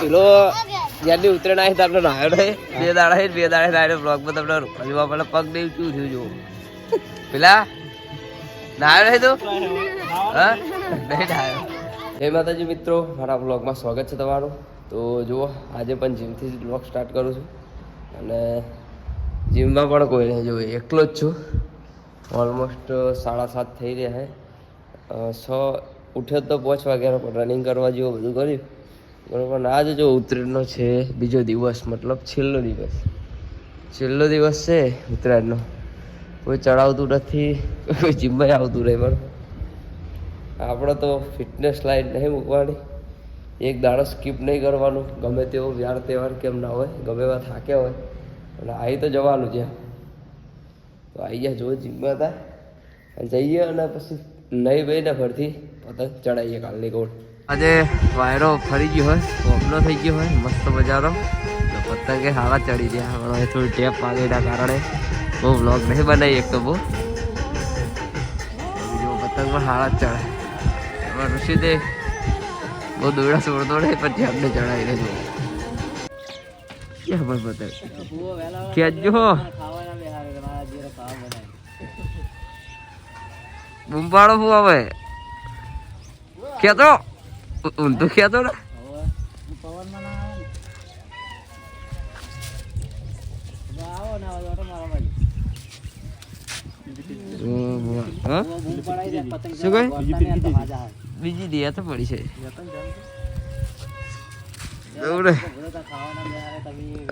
પેલો જ્યાંની ઉત્તરાયણ આવી તમને નાયો નહીં. બે દાડા બે દાડા નાયો બ્લોગમાં તમને જોવા મને પગ નહીં શું થયું, જુઓ. પેલા? નાયો નહીં તું? હા? નહીં નાયો. જય માતાજી મિત્રો, મારા બ્લોગમાં સ્વાગત છે તમારું. તો જુઓ, આજે પણ જીમથી જ બ્લોગ સ્ટાર્ટ કરું છું. અને જીમમાં પણ કોઈ નહીં જો એકલો જ છું. ઓલમોસ્ટ સાડા સાત થઈ રહ્યા છે. છ, ઉઠ્યો તો પાંચ વાગ્યાનો પણ રનિંગ કરવા જેવું બધું કર્યું. બરોબર. ને આજે જો ઉત્તરાયણનો છે, બીજો દિવસ, મતલબ છેલ્લો દિવસ. છેલ્લો દિવસ છે ઉત્તરાયણનો. કોઈ ચડાવતું નથી, કોઈ જીમમાં આવતું રહે બરાબર. આપણે તો ફિટનેસ લાઈન નહીં મૂકવાની. એક દાડો સ્કીપ નહીં કરવાનું. ગમે તેવો વ્યાર તહેવાર કેમ ના હોય, ગમે એવા થાક્યા હોય. અને આવી તો જવાનું છે. તો આવી ગયા જો જીમમાં હતા. જઈએ અને પછી નહીં ભાઈ ને ફરતી, પતંગ ચડાવીએ કાલની ગોળ. આજે વાયરો ફરી ગયો હોય પોપલો થઈ ગયો હોય, મસ્ત મજાનો. પતંગે હારા ચડી ગયા પણ હવે થોડી ટેપ વાગેના કારણે બહુ વ્લોગ નહીં બનાવી એક તો બહુ બીજો હારા જ ચડે. એમાં ઋષિદે બહુ દોડા છોડતો નહીં પછી અમને ચડાવી લેજો ક્યાં પણ પતંગ? ખેંચજો બૂમ પાડો હું હવે? ખેતો ઊંધું ખેતો ને? બીજી દિયા તો પડી છે.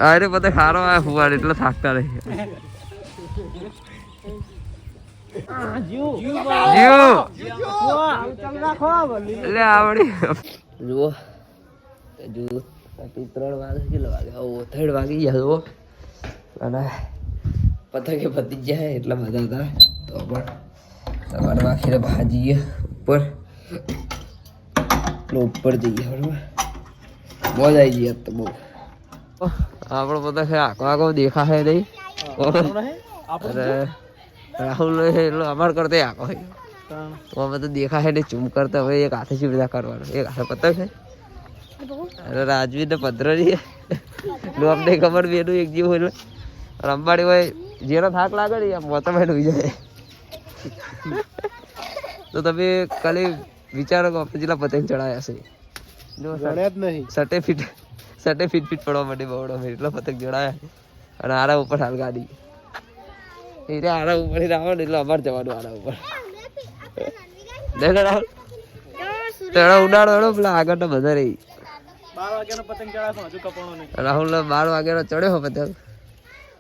અરે બધા ખારો આ ફુવાડ એટલે થાકતા રહે. જુઓ ત્રણ વાગે કેટલો વાગે વાગી ગયા જુઓ અને પતંગે પતી જાય એટલા બધા હતા તો પણ તમારે વાંખીને ભાજીએ ઉપર ઉપર જઈએ બરાબર મોજ આવી ગઈ તો બહુ આપણો પતંગ આખો આખો દેખાશે નહીં અરે રાહુલ એટલો અમાર કરતો આખો તો અમે તો દેખાશે નહીં ચૂમ કરતા હોય એક હાથે બધા કરવાનું? એક હાથે પતંગ છે. અરે રાજવી ને પધરાની નું અમને ખબર બેનું એક જીવ એટલે અંબાડી હોય જેનો થાક લાગે ને આમ મોતા ભાઈ જાય. તો તમે ખાલી વિચારો કે આપણે જેટલા પતંગ ચડાયા છે. જો સટે ફીટ સટે ફીટ ફીટ પડવા માટે બવડો એટલા એટલો પતંગ ચડાયા અને આરા ઉપર હાલ ગાડી. એટલે આરા ઉપર આવો ને એટલે અમારે જવાનું આરા ઉપર. દેખ રાહુલ તેડો ઉડાડો એડો પેલા આગળ તો બધા રહી. રાહુલ બાર વાગ્યાનો ચડ્યો હો પતંગ.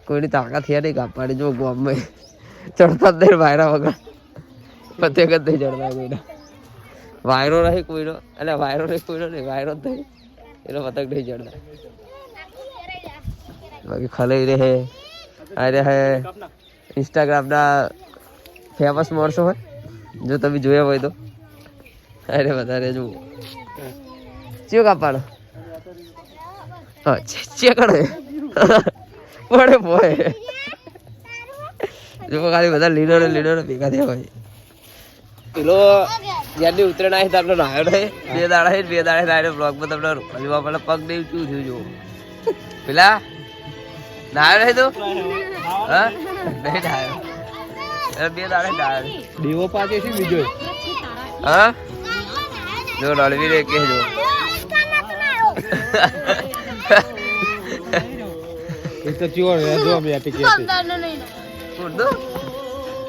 કોઈની તાકાત નહીં કાપવાની જો ગામમાં ચડતા જ નહીં વાયરા વગર. પતંગ જ નહીં ચડતા કોઈના. વાયરો નહીં કોઈનો. એટલે વાયરો નહીં કોઈનો નહીં વાયરો જ નહીં. એનો પતંગ નહીં ચડતા. બાકી ખલાઈ રહે. અરે હે ઇન્સ્ટાગ્રામના ફેમસ માણસો હોય, જો તમે જોયા હોય તો. અરે વધારે જુઓ. ચિયો કાપાડો. ચિયા પડે પોય જો ખાલી બધા લીડરો લીડરો ભેગા થયા હોય. પેલો જ્યાંની ઉતરે ના તમને નાયો નહીં બે દાડા બે દાડા બ્લોગમાં તમને જોવા મળે પગ નહીં શું થયું, જુઓ. પેલા નાયો નહીં તું? હા? નહીં નાયો બે દાડે નાયો દીવો પાકે છે બીજો હા? જો રણવીર એ કે એ તો ચિયો જો અમે આપી કે ઉર્દુ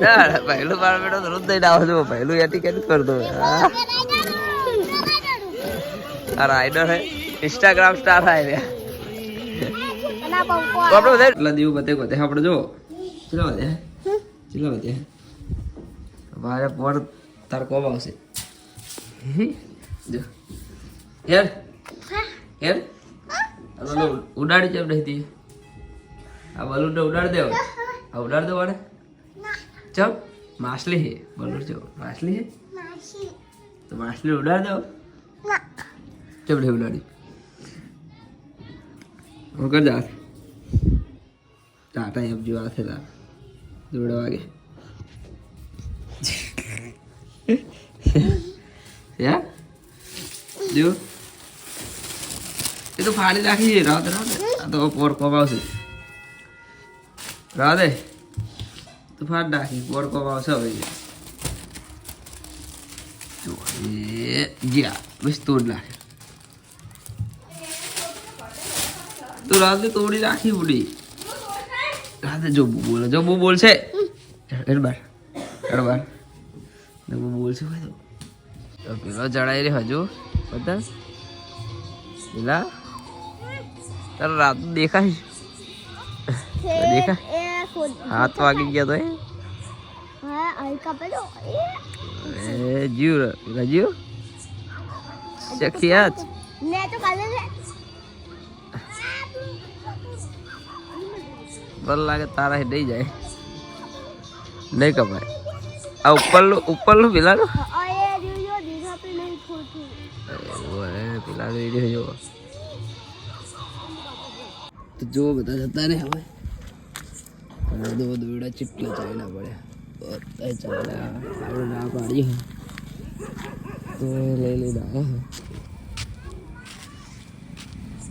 ના પહેલું બાર બેટો રોજ દઈ આવો છો. પહેલું એટીકેટ કરતો હા? આ રાઈડર હે. ઇન્સ્ટાગ્રામ સ્ટાર હે રે. તો આપણે બધા એટલા દીવ બતે બતે આપણે જો. ચલો બધે. ચલો બધે. મારે પર તાર કોમ આવશે. જો. હેર. હેર. ઉડાડી ચમ નહીં દી આ બલૂન ને ઉડાડ દે હવે. આ ઉડાડ દો વાળે ચમ. માછલી હે બલૂન જો. માછલી હે તો માછલી ઉડાડ દો. ચમ નહીં ઉડાડી? હું કર જા ટાટા એપ જેવા થયેલા. દોડા વાગે. યા જો. એ તો ફાડી નાખી છે. રાતે રાતે. આ તો પોર કોમ રાતે. તું ફાડ નાખી. પોર કોમ આવશે હવે. જ્યાં બસ તોડ નાખે. તું રાતે તોડી નાખી ઉડી. રાતે જો બુ બોલે, જો બુ બોલશે. હેડ બાર હેડ બાર ને બુ બોલશે ભાઈ તો. પેલો જણાઈ રહ્યો હજુ બધા પેલા? તારો રાત દેખાય દેખાય? હાથ વાગી ગયા તો એ જીવ પેલા જીવ શખી હાથ પર લાગે તારા દઈ જાય. નહીં કપાય. આ ઉપરનું ઉપરનું પેલાનું? ઓય, પેલા વીડિયો જોવો. તો જો બધા જતા ને હવે. દો દોડા ચીટલા ચાલ્યા બધા ચાલ્યા ના પાડી તો લઈ લઈને આવ્યા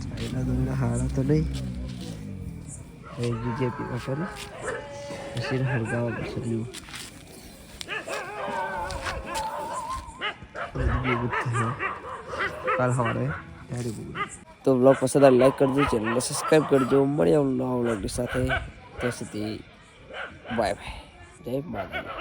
ચાલ્યા દોડા હારા તો નહીં. હવે બીજે પીવા કરે પછી હળગાવા પડશે પીવું કાલ સવારે ત્યારે તો બ્લોગ પસંદ આવે લાઈક કરજો ચેનલને સબસ્ક્રાઈબ કરજો મળીએ નવા બ્લોગની સાથે ત્યાં સુધી બાય બાય જય માતાજી